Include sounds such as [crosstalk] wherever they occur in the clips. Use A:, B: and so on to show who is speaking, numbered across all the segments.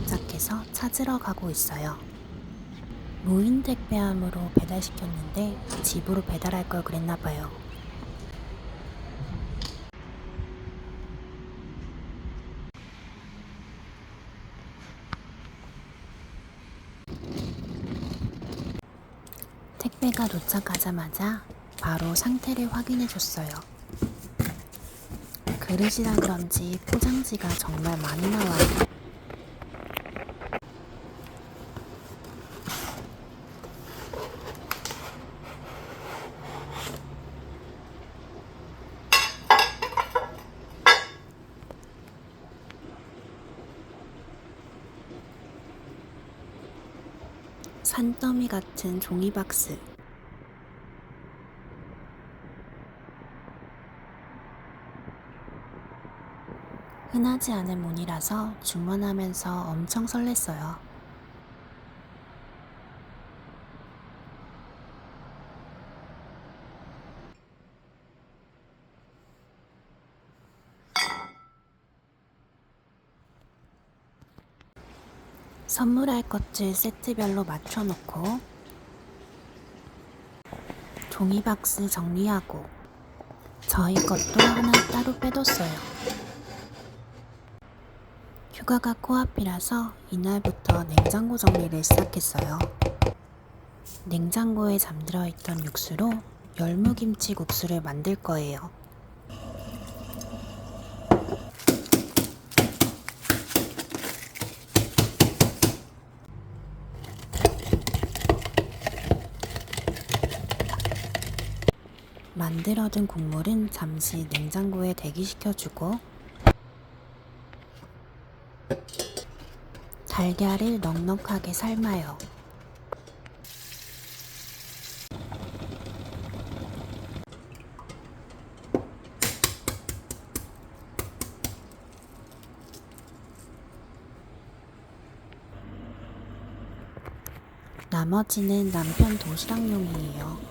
A: 도착해서 찾으러 가고 있어요. 무인 택배함으로 배달시켰는데 집으로 배달할 걸 그랬나 봐요. 택배가 도착하자마자 바로 상태를 확인해 줬어요. 그릇이라 그런지 포장지가 정말 많이 나와요. 산더미 같은 종이 박스. 흔하지 않은 문이라서 주문하면서 엄청 설렜어요. 선물할 것들 세트별로 맞춰놓고 종이박스 정리하고 저희 것도 하나 따로 빼뒀어요. 휴가가 코앞이라서 이날부터 냉장고 정리를 시작했어요. 냉장고에 잠들어 있던 육수로 열무김치 국수를 만들 거예요. 만들어둔 국물은 잠시 냉장고에 대기시켜주고 달걀을 넉넉하게 삶아요. 나머지는 남편 도시락용이에요.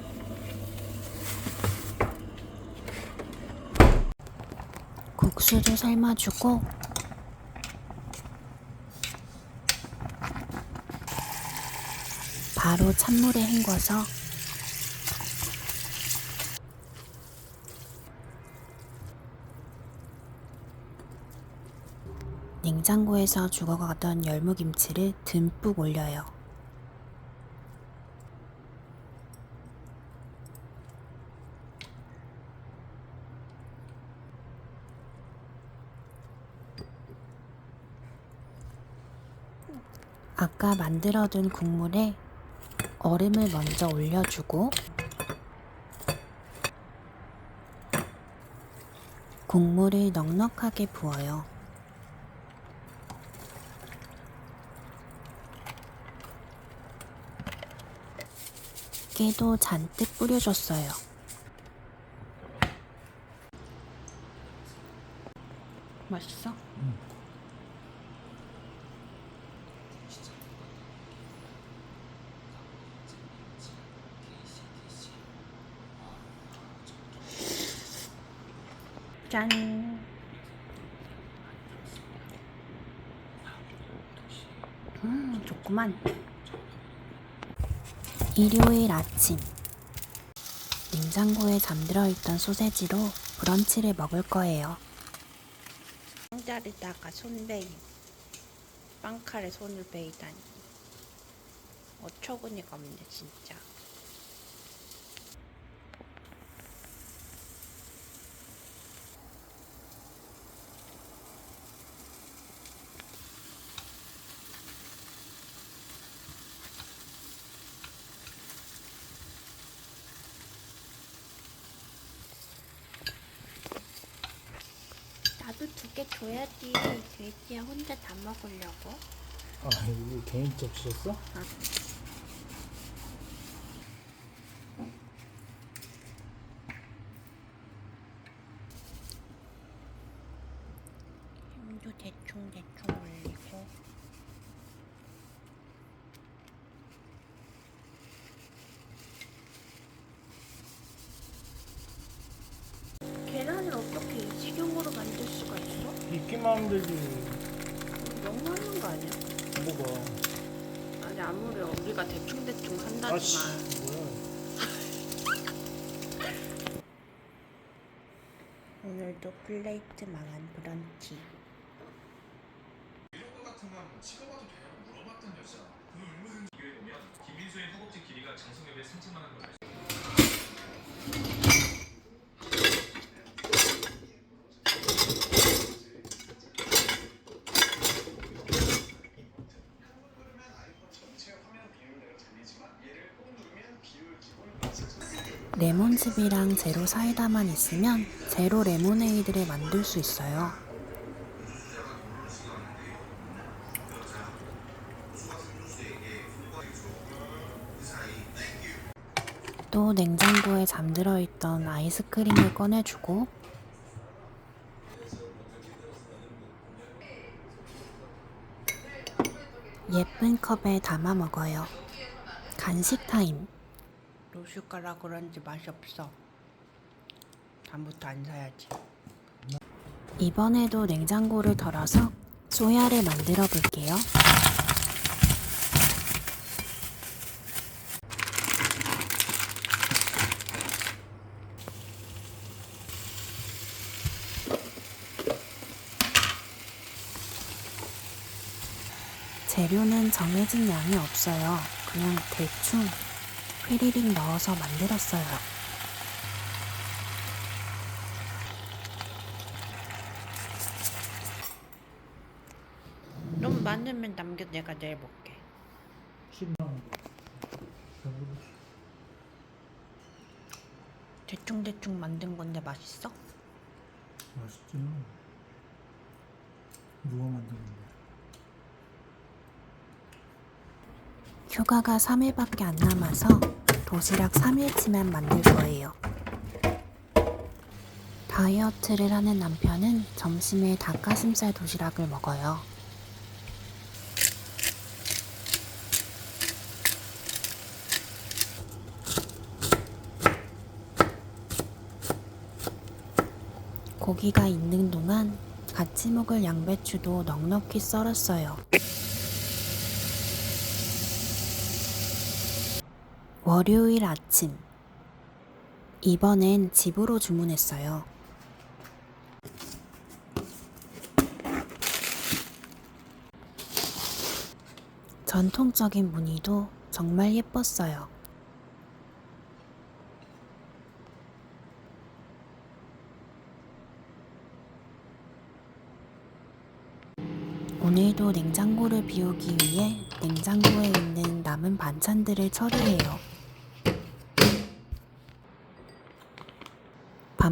A: 국수도 삶아주고 바로 찬물에 헹궈서 냉장고에서 죽어가던 열무김치를 듬뿍 올려요. 아까 만들어둔 국물에 얼음을 먼저 올려주고 국물을 넉넉하게 부어요. 깨도 잔뜩 뿌려줬어요. 맛있어? 짠. 음, 좋구만. 일요일 아침. 냉장고에 잠들어 있던 소세지로 브런치를 먹을 거예요.
B: 상자리다가 손베이 빵칼에 손을 베이다니 어처구니가 없네 진짜 두개 줘야지. 돼지야 혼자 다 먹으려고.
C: 아 이거 개인 접시였어?
B: 힘도 대충 대충 올리고 계란을
C: 먹기만 하면 되지.
B: 너무 하는 거 아니야?
C: 뭐가?
B: 아니 아무리 우리가 대충 대충 한다지만
C: 아씨 뭐야? [laughs]
B: 오늘도 플레이트 망한 브런치.
D: 이런 거 같은 건 찍어봐도 돼요? 물어봤던 여자. 그 얼마든지 기회 보면 김민수의 허벅지 길이가 장성엽의 상체만한 걸 알 수.
A: 레몬즙이랑 제로 사이다만 있으면 제로 레모네이드를 만들 수 있어요. 또 냉장고에 잠들어 있던 아이스크림을 꺼내주고 예쁜 컵에 담아 먹어요. 간식 타임.
B: 로슈가라 그런지 맛이 없어. 다음부터 안 사야지.
A: 이번에도 냉장고를 덜어서 소야를 만들어 볼게요. 재료는 정해진 양이 없어요. 그냥 대충 휘리릭 넣어서 만들었어요.
B: 좀 많으면 남겨 내가 내일 먹게.
C: 10만 원.
B: 대충 대충 만든 건데 맛있어?
C: 맛있지. 누가 만든 건데?
A: 휴가가 3일밖에 안 남아서 도시락 3일치만 만들 거예요. 다이어트를 하는 남편은 점심에 닭가슴살 도시락을 먹어요. 고기가 있는 동안 같이 먹을 양배추도 넉넉히 썰었어요. 월요일 아침. 이번엔 집으로 주문했어요. 전통적인 무늬도 정말 예뻤어요. 오늘도 냉장고를 비우기 위해 냉장고에 있는 남은 반찬들을 처리해요.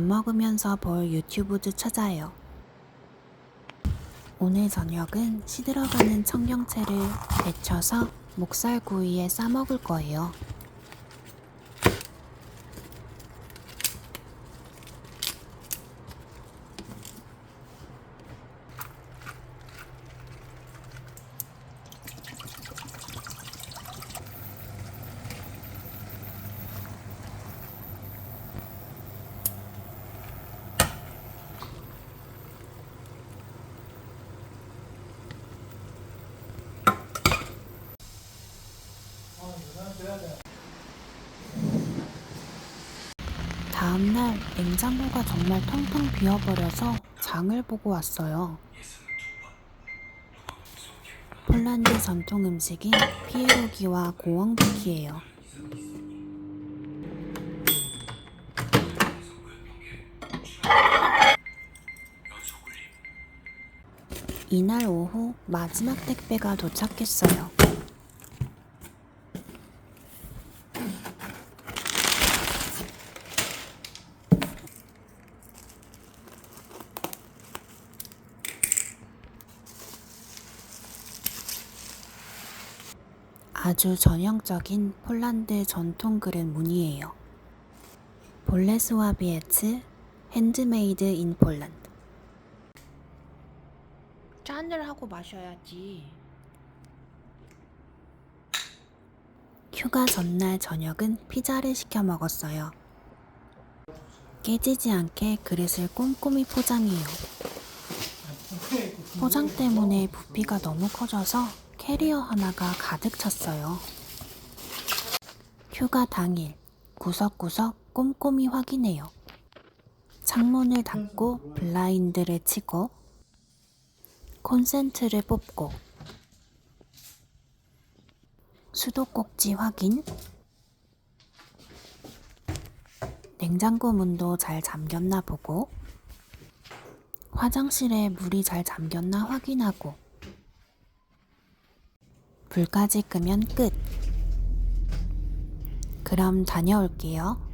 A: 먹으면서 볼 유튜브도 찾아요. 오늘 저녁은 시들어가는 청경채를 데쳐서 목살구이에 싸먹을 거예요. 다음날 냉장고가 정말 텅텅 비어버려서 장을 보고 왔어요. 폴란드 전통 음식인 피에로기와 고엉비키예요. 이날 오후 마지막 택배가 도착했어요. 아주 전형적인 폴란드 전통 그릇 무늬예요. 볼레스와비에츠 핸드메이드 인 폴란드.
B: 짠을 하고 마셔야지.
A: 휴가 전날 저녁은 피자를 시켜 먹었어요. 깨지지 않게 그릇을 꼼꼼히 포장해요. 포장 때문에 부피가 너무 커져서 캐리어 하나가 가득 찼어요. 휴가 당일 구석구석 꼼꼼히 확인해요. 창문을 닫고 블라인드를 치고 콘센트를 뽑고 수도꼭지 확인 냉장고 문도 잘 잠겼나 보고 화장실에 물이 잘 잠겼나 확인하고 불까지 끄면 끝. 그럼 다녀올게요.